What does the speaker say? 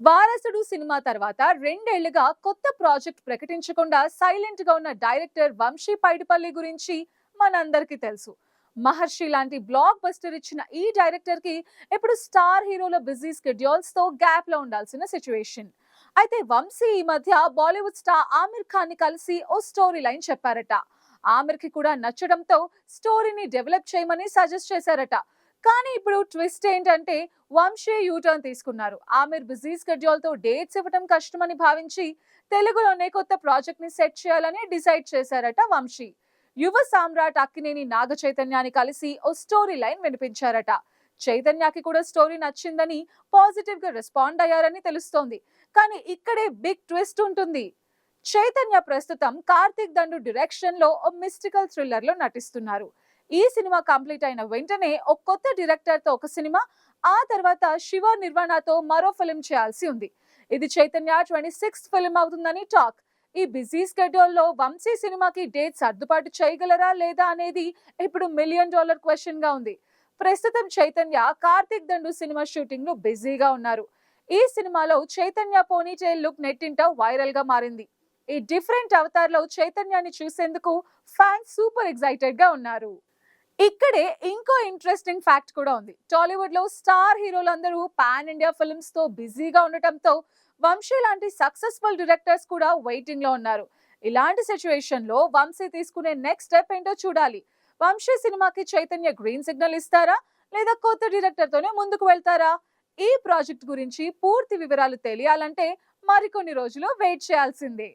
వారసుడు సినిమా తర్వాత రెండేళ్ళుగా కొత్త ప్రాజెక్ట్ ప్రకటించకుండా సైలెంట్గా ఉన్న డైరెక్టర్ వంశీ పైడిపల్లి గురించి మనందరికీ తెలుసు. మహర్షి లాంటి బ్లాక్ బస్టర్ ఇచ్చిన ఈ డైరెక్టర్కి ఇప్పుడు స్టార్ హీరోల బిజీ స్కెడ్యూల్స్తో గ్యాప్లో ఉండాల్సిన సిచ్యువేషన్. అయితే వంశీ ఈ మధ్య బాలీవుడ్ స్టార్ ఆమిర్ ఖాన్ని కలిసి ఓ స్టోరీ లైన్ చెప్పారట. ఆమిర్కి కూడా నచ్చడంతో స్టోరీని డెవలప్ చేయమని సజెస్ట్ చేశారట. కానీ ఇప్పుడు ట్విస్ట్ ఏంటంటే వంశీ యూటర్న్ తీసుకున్నారు. ఆమెర్ బిజీ స్కెడ్యూల్తో డేట్స్ ఇవ్వడం కష్టమని భావించి తెలుగులోనే కొత్త ప్రాజెక్ట్ని సెట్ చేయాలని డిసైడ్ చేశారట వంశీ. యువ సామ్రాట్ అక్కినేని నాగ చైతన్యాన్ని కలిసి ఓ స్టోరీ లైన్ వినిపించారట. చైతన్యకి కూడా స్టోరీ నచ్చిందని పాజిటివ్గా రెస్పాండ్ అయ్యారని తెలుస్తోంది. కానీ ఇక్కడే బిగ్ ట్విస్ట్ ఉంటుంది. చైతన్య ప్రస్తుతం కార్తిక్ దండు డైరెక్షన్లో ఓ మిస్టికల్ థ్రిల్లర్లో నటిస్తున్నారు. ఈ సినిమా కంప్లీట్ అయిన వెంటనే ఒక కొత్త డైరెక్టర్తో ఒక సినిమా ఆ తర్వాత శివ నిర్వాణతో మరో ఫిలిం చేయాల్సి ఉంది. ఇది చైతన్య ట్వంటీ సిక్స్త్ ఫిలిం అవుతుందని టాక్. ఈ బిజీ స్కెడ్యూల్లో వంశీ సినిమాకి డేట్ సర్దుబాటు చేయగలరా లేదా అనేది ఇప్పుడు మిలియన్ డాలర్ క్వశ్చన్గా ఉంది. ప్రస్తుతం చైతన్య కార్తిక్ దండు సినిమా షూటింగ్ బిజీగా ఉన్నారు. ఈ సినిమాలో చైతన్య పోనీటైల్ లుక్ నెట్టింట వైరల్గా మారింది. ఈ డిఫరెంట్ అవతార్లో చైతన్యాన్ని చూసేందుకు ఫ్యాన్స్ సూపర్ ఎక్సైటెడ్గా ఉన్నారు. ఇక్కడే ఇంకో ఇంట్రెస్టింగ్ ఫ్యాక్ట్ కూడా ఉంది. టాలీవుడ్లో స్టార్ హీరోలందరూ పాన్ ఇండియా ఫిల్మ్స్తో బిజీగా ఉండటంతో వంశీ లాంటి సక్సెస్ఫుల్ డైరెక్టర్స్ కూడా వెయిటింగ్లో ఉన్నారు. ఇలాంటి సిచ్యువేషన్లో వంశీ తీసుకునే నెక్స్ట్ స్టెప్ ఏంటో చూడాలి. వంశీ సినిమాకి చైతన్య గ్రీన్ సిగ్నల్ ఇస్తారా? లేదా కొత్త డైరెక్టర్ తోనే ముందుకు వెళ్తారా? ఈ ప్రాజెక్ట్ గురించి పూర్తి వివరాలు తెలియాలంటే మరికొన్ని రోజులు వెయిట్ చేయాల్సిందే.